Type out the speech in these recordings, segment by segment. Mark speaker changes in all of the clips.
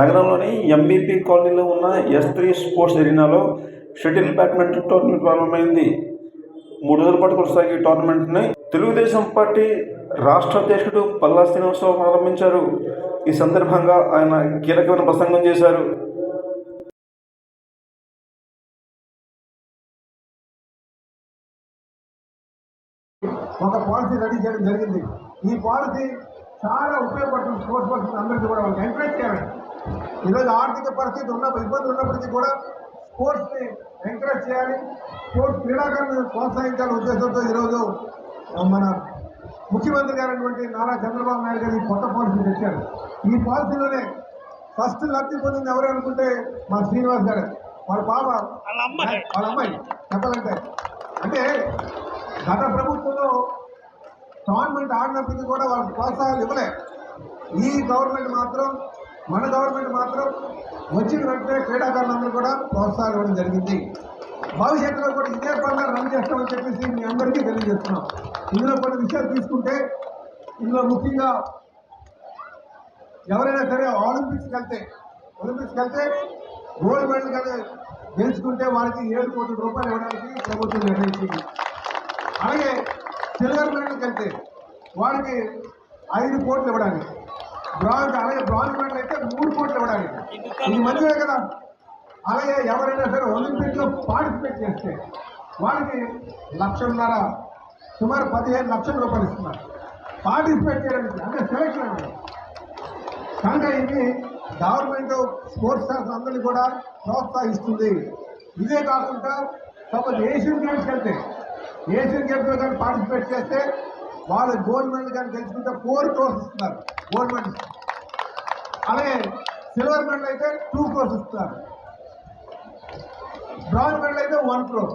Speaker 1: నగరంలోని ఎంబీపీ కాలనీలో ఉన్న ఎస్ త్రీ స్పోర్ట్స్ ఎరీనాలో షటిల్ బ్యాడ్మింటన్ టోర్నమెంట్ ప్రారంభమైంది. మూడు రోజుల పాటు కొనసాగే టోర్నమెంట్ని తెలుగుదేశం పార్టీ రాష్ట్ర అధ్యక్షుడు పల్లా శ్రీనివాసరావు ప్రారంభించారు. ఈ సందర్భంగా ఆయన కీలకమైన ప్రసంగం చేశారు.
Speaker 2: ఒక పాలసీ రెడీ చేయడం జరిగింది. ఈ పాలసీ చాలా ఉపయోగపడుతుంది స్పోర్ట్స్ పర్సన్ అందరికీ కూడా. వాళ్ళకి ఎంకరేజ్ చేయాలి. ఈరోజు ఆర్థిక పరిస్థితి ఉన్న ఇబ్బందులు ఉన్నప్పటికీ కూడా స్పోర్ట్స్ని ఎంకరేజ్ చేయాలి. స్పోర్ట్స్ క్రీడాకారులను ప్రోత్సహించాలనే ఉద్దేశంతో ఈరోజు మన ముఖ్యమంత్రి గారైనటువంటి నారా చంద్రబాబు నాయుడు గారు ఈ కొత్త పాలసీ తెచ్చారు. ఈ పాలసీలోనే ఫస్ట్ లబ్ధి పొందింది ఎవరు అనుకుంటే మా శ్రీనివాస్ గారు. వాళ్ళ పాప వాళ్ళ అమ్మాయి చెప్పాలంటే. అంటే గత ప్రభుత్వంలో గవర్నమెంట్ ఆడినప్పటికీ కూడా వాళ్ళకి ప్రోత్సాహాలు ఇవ్వలే. ఈ గవర్నమెంట్ మాత్రం మన గవర్నమెంట్ మాత్రం వచ్చిన వెంటనే క్రీడాకారులందరూ కూడా ప్రోత్సాహం ఇవ్వడం జరిగింది. భవిష్యత్తులో కూడా ఇదే పరంగా రన్ చేస్తామని చెప్పేసి మీ అందరికీ తెలియజేస్తున్నాం. ఇందులో కొన్ని విషయాలు తీసుకుంటే ఇందులో ముఖ్యంగా ఎవరైనా సరే ఒలింపిక్స్కి వెళ్తే ఒలింపిక్స్కి వెళ్తే గోల్డ్ మెడల్ కానీ గెలుచుకుంటే వారికి ఏడు కోట్ల రూపాయలు ఇవ్వడానికి ప్రభుత్వం నిర్ణయించింది. అలాగే సిల్వర్ మెడల్కి వెళ్తే వారికి ఐదు కోట్లు ఇవ్వడానికి బ్రాంజ్ అలాగే బ్రాంజ్ మెడల్ అయితే మూడు కోట్లు ఇవ్వడానికి ఇది మంచిదే కదా. అలాగే ఎవరైనా సరే ఒలింపిక్లో పార్టిసిపేట్ చేస్తే వారికి లక్షన్నర సుమారు పదిహేను లక్షల రూపాయలు ఇస్తున్నారు. పార్టిసిపేట్ చేయడానికి అంటే సెలెక్షన్ అంటే కనుక ఇది గవర్నమెంట్ స్పోర్ట్స్ స్టార్స్ అందరినీ కూడా ప్రోత్సహిస్తుంది. ఇదే కాకుండా సపోజ్ ఏషియన్ గేమ్స్కి వెళ్తే ఏషియన్ గేమ్స్లో కానీ పార్టిసిపేట్ చేస్తే వాళ్ళు గోల్డ్ మెడల్ కానీ గెలుచుకుంటే ఫోర్ క్రోర్స్ ఇస్తున్నారు. గోల్డ్ మెడల్ అలాగే సిల్వర్ మెడల్ అయితే టూ క్రోర్స్ ఇస్తున్నారు. బ్రాంజ్ మెడల్ అయితే వన్ క్రోర్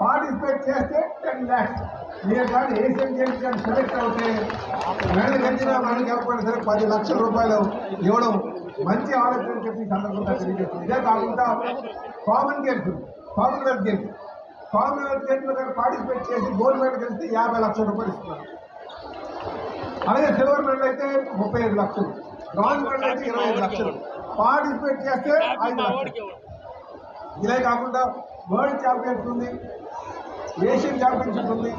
Speaker 2: పార్టిసిపేట్ చేస్తే టెన్ ల్యాక్స్. మీరు కానీ ఏషియన్ గేమ్స్ కానీ సెలెక్ట్ అవుతే మెడల్ గెలిచినా మెడల్ గెలకపోయినా సరే పది లక్షల రూపాయలు ఇవ్వడం మంచి ఆలోచన చెప్పి సందర్భంగా తెలియజేస్తుంది ఇదే కాకుండా common games Commonwealth games. Commonwealth గేమ్స్లో కానీ పార్టిసిపేట్ చేసి గోల్డ్ మెడల్ గెలిస్తే యాభై లక్షల రూపాయలు ఇస్తున్నారు. అలాగే సిల్వర్ మెడల్ అయితే ముప్పై ఐదు లక్షలు. మెడల్ అయితే ఇరవై ఐదు లక్షలు. పార్టిసిపేట్ చేస్తే ఐదు లక్షలు. ఇదే కాకుండా వరల్డ్ ఛాంపియన్స్ ఉంది ఏషియన్ ఛాంపియన్షిప్ ఉంది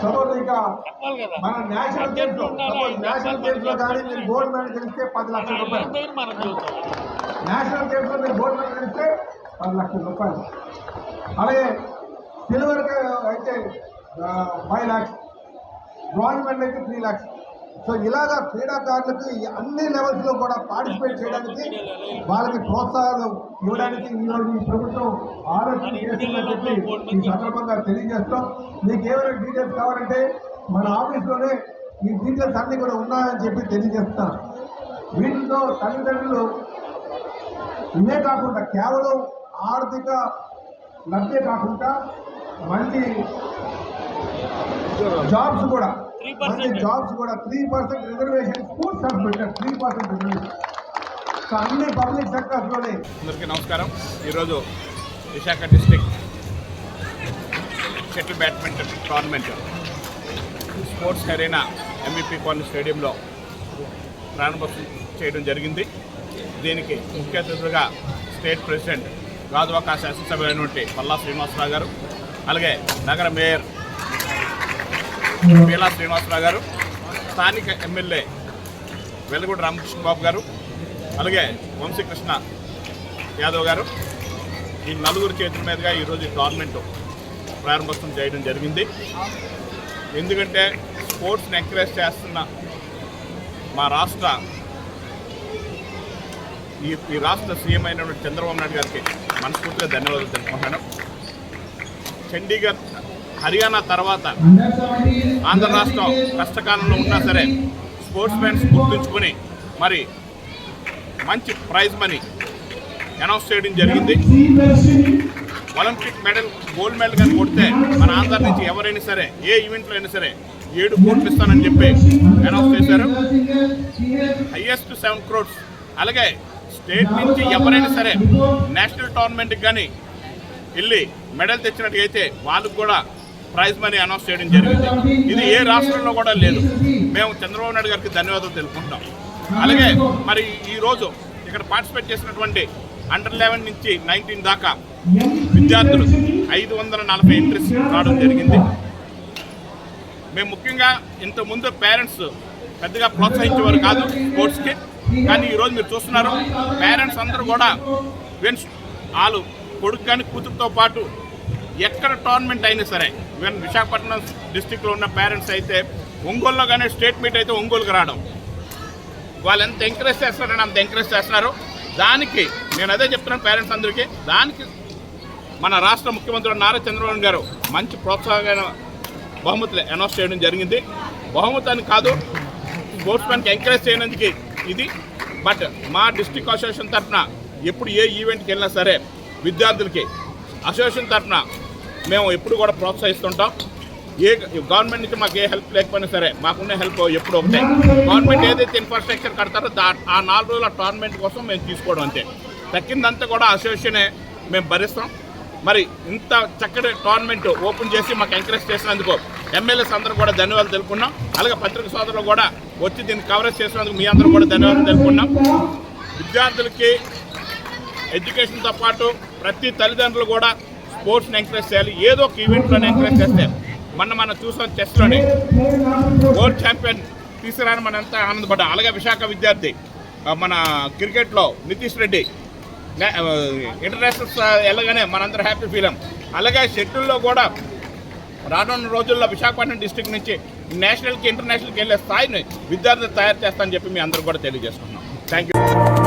Speaker 2: సపోజ్ ఇక మన నేషనల్ గేమ్స్ సపోజ్ నేషనల్ గేమ్స్లో కానీ మీరు గోల్డ్ మెడల్ గెలిస్తే పది లక్షల రూపాయలు. నేషనల్ గేమ్స్లో మీరు గోల్డ్ మెడల్ గెలిస్తే పది లక్షల రూపాయలు. అలాగే సిల్వర్ అయితే ఫైవ్ ల్యాక్స్ బ్రాంజ్ మెడల్ అయితే త్రీ ల్యాక్స్ సో ఇలాగా క్రీడాకారులకు అన్ని లెవెల్స్లో కూడా పార్టిసిపేట్ చేయడానికి వాళ్ళకి ప్రోత్సాహం ఇవ్వడానికి ఈరోజు ఈ ప్రభుత్వం ఆలోచన చెప్పి ఈ సందర్భంగా తెలియజేస్తాం. మీకు ఏమైనా డీటెయిల్స్ కావాలంటే మన ఆఫీస్లోనే ఈ డీటెయిల్స్ అన్ని కూడా ఉన్నాయని చెప్పి తెలియజేస్తాం. వీటితో తల్లిదండ్రులు ఇవే కాకుండా కేవలం ఆర్థిక లబ్ధే కాకుండా మంచి జాబ్స్ కూడా. జాబ్స్ కూడా త్రీ పర్సెంట్ రిజర్వేషన్ పెట్టారు. త్రీ పర్సెంట్ రిజర్వేషన్ అన్ని పబ్లిక్ సెక్టర్స్లోనే
Speaker 3: అందరికీ నమస్కారం. ఈరోజు Visakha district shuttle badminton tournament sports arena MEP colony స్టేడియంలో ప్రారంభోత్సవం చేయడం జరిగింది. దీనికి ముఖ్య అతిథులుగా స్టేట్ ప్రెసిడెంట్ గాజువాక శాసనసభ్యులైనటువంటి పల్లా శ్రీనివాసరావు గారు అలాగే నగర మేయర్ పీలా శ్రీనివాసరావు గారు స్థానిక ఎమ్మెల్యే వెలుగుడు రామకృష్ణ బాబు గారు అలాగే వంశీకృష్ణ యాదవ్ గారు. ఈ నలుగురు చేతుల మీదుగా ఈరోజు ఈ టోర్నమెంట్ ప్రారంభోత్సవం చేయడం జరిగింది. ఎందుకంటే స్పోర్ట్స్ని ఎంకరేజ్ చేస్తున్న మా రాష్ట్ర ఈ ఈ రాష్ట్ర సీఎం అయినటువంటి చంద్రబాబు నాయుడు గారికి మనస్ఫూర్తిగా ధన్యవాదాలు తెలుపుకుంటున్నాను. చండీగఢ్ హర్యానా తర్వాత ఆంధ్ర రాష్ట్రం కష్టకాలంలో ఉన్నా సరే స్పోర్ట్స్ మ్యాన్స్ గుర్తుంచుకొని మరి మంచి ప్రైజ్ మనీ అనౌన్స్ చేయడం జరిగింది. ఒలింపిక్ మెడల్ గోల్డ్ మెడల్ కానీ కొడితే మన ఆంధ్ర నుంచి ఎవరైనా సరే ఏ ఈవెంట్లో అయినా సరే ఏడు కోట్లు ఇస్తానని చెప్పి అనౌన్స్ చేశారు. హయ్యెస్ట్ సెవెన్ క్రోడ్స్ అలాగే స్టేట్ నుంచి ఎవరైనా సరే నేషనల్ టోర్నమెంట్కి కానీ వెళ్ళి మెడల్ తెచ్చినట్టుగైతే వాళ్ళకు కూడా ప్రైజ్ మనీ అనౌన్స్ చేయడం జరిగింది. ఇది ఏ రాష్ట్రంలో కూడా లేదు. మేము చంద్రబాబు నాయుడు గారికి ధన్యవాదాలు తెలుపుకుంటాం అలాగే మరి ఈరోజు ఇక్కడ పార్టిసిపేట్ చేసినటువంటి అండర్ లెవెన్ నుంచి నైన్టీన్ దాకా విద్యార్థులు ఐదు వందల నలభై ఎంట్రీస్ రావడం జరిగింది. మేము ముఖ్యంగా ఇంతకుముందు పేరెంట్స్ పెద్దగా ప్రోత్సహించేవారు కాదు స్పోర్ట్స్కి కానీ ఈరోజు మీరు చూస్తున్నారు పేరెంట్స్ అందరూ కూడా వెన్స్ వాళ్ళు కొడుకు కానీ కూతురుతో పాటు ఎక్కడ టోర్నమెంట్ అయినా సరే ఈవెన్ విశాఖపట్నం డిస్టిక్లో ఉన్న పేరెంట్స్ అయితే ఒంగోలులో కానీ స్టేట్ మీట్ అయితే ఒంగోలుకి రావడం. వాళ్ళు ఎంత ఎంకరేజ్ చేస్తున్నారని అంత ఎంకరేజ్ చేస్తున్నారు. దానికి నేను అదే చెప్తున్నాను పేరెంట్స్ అందరికీ దానికి మన రాష్ట్ర ముఖ్యమంత్రి నారా చంద్రబాబు గారు మంచి ప్రోత్సాహమైన బహుమతులు అనౌన్స్ చేయడం జరిగింది. బహుమతి అని కాదు స్పోర్ట్స్ మ్యాన్కి ఎంకరేజ్ చేయడానికి ఇది. బట్ మా డిస్ట్రిక్ట్ అసోసియేషన్ తరఫున ఎప్పుడు ఏ ఈవెంట్కి వెళ్ళినా సరే విద్యార్థులకి అసోసియేషన్ తరఫున మేము ఎప్పుడు కూడా ప్రోత్సహిస్తుంటాం. ఏ గవర్నమెంట్ నుంచి మాకు ఏ హెల్ప్ లేకపోయినా సరే మాకున్న హెల్ప్ ఎప్పుడు ఒకటే. గవర్నమెంట్ ఏదైతే ఇన్ఫ్రాస్ట్రక్చర్ కడతారో దా ఆ నాలుగు రోజుల టోర్నమెంట్ కోసం మేము తీసుకోవడం అంతే. తక్కిందంతా కూడా అసోసియేషనే మేము భరిస్తాం. మరి ఇంత చక్కటి టోర్నమెంట్ ఓపెన్ చేసి మాకు ఎంకరేజ్ చేసినందుకు ఎమ్మెల్యేస్ అందరూ కూడా ధన్యవాదాలు తెలుపుకున్నాం. అలాగే పత్రిక సోదరులు కూడా వచ్చి దీన్ని కవరేజ్ చేసినందుకు మీ అందరూ కూడా ధన్యవాదాలు తెలుపుకున్నాం. విద్యార్థులకి ఎడ్యుకేషన్తో పాటు ప్రతి తల్లిదండ్రులు కూడా స్పోర్ట్స్ని ఎంకరేజ్ చేయాలి. ఏదో ఒక ఈవెంట్లోనే ఎంకరేజ్ చేస్తే మొన్న మనం చూసాం చెస్లోని వరల్డ్ ఛాంపియన్ తీసుకురాని మనం ఎంత ఆనందపడ్డాం. అలాగే విశాఖ విద్యార్థి మన క్రికెట్లో నితీష్ రెడ్డి ఇంటర్నేషనల్ ఇంటర్నేషనల్స్ వెళ్ళగానే మనందరం హ్యాపీ ఫీల్ అలాగే షెడ్యూల్లో కూడా రానున్న రోజుల్లో విశాఖపట్నం డిస్టిక్ నుంచి నేషనల్కి ఇంటర్నేషనల్కి వెళ్ళే స్థాయిని విద్యార్థులు తయారు చేస్తానని చెప్పి మీ అందరూ కూడా తెలియజేసుకున్నాం థ్యాంక్ యూ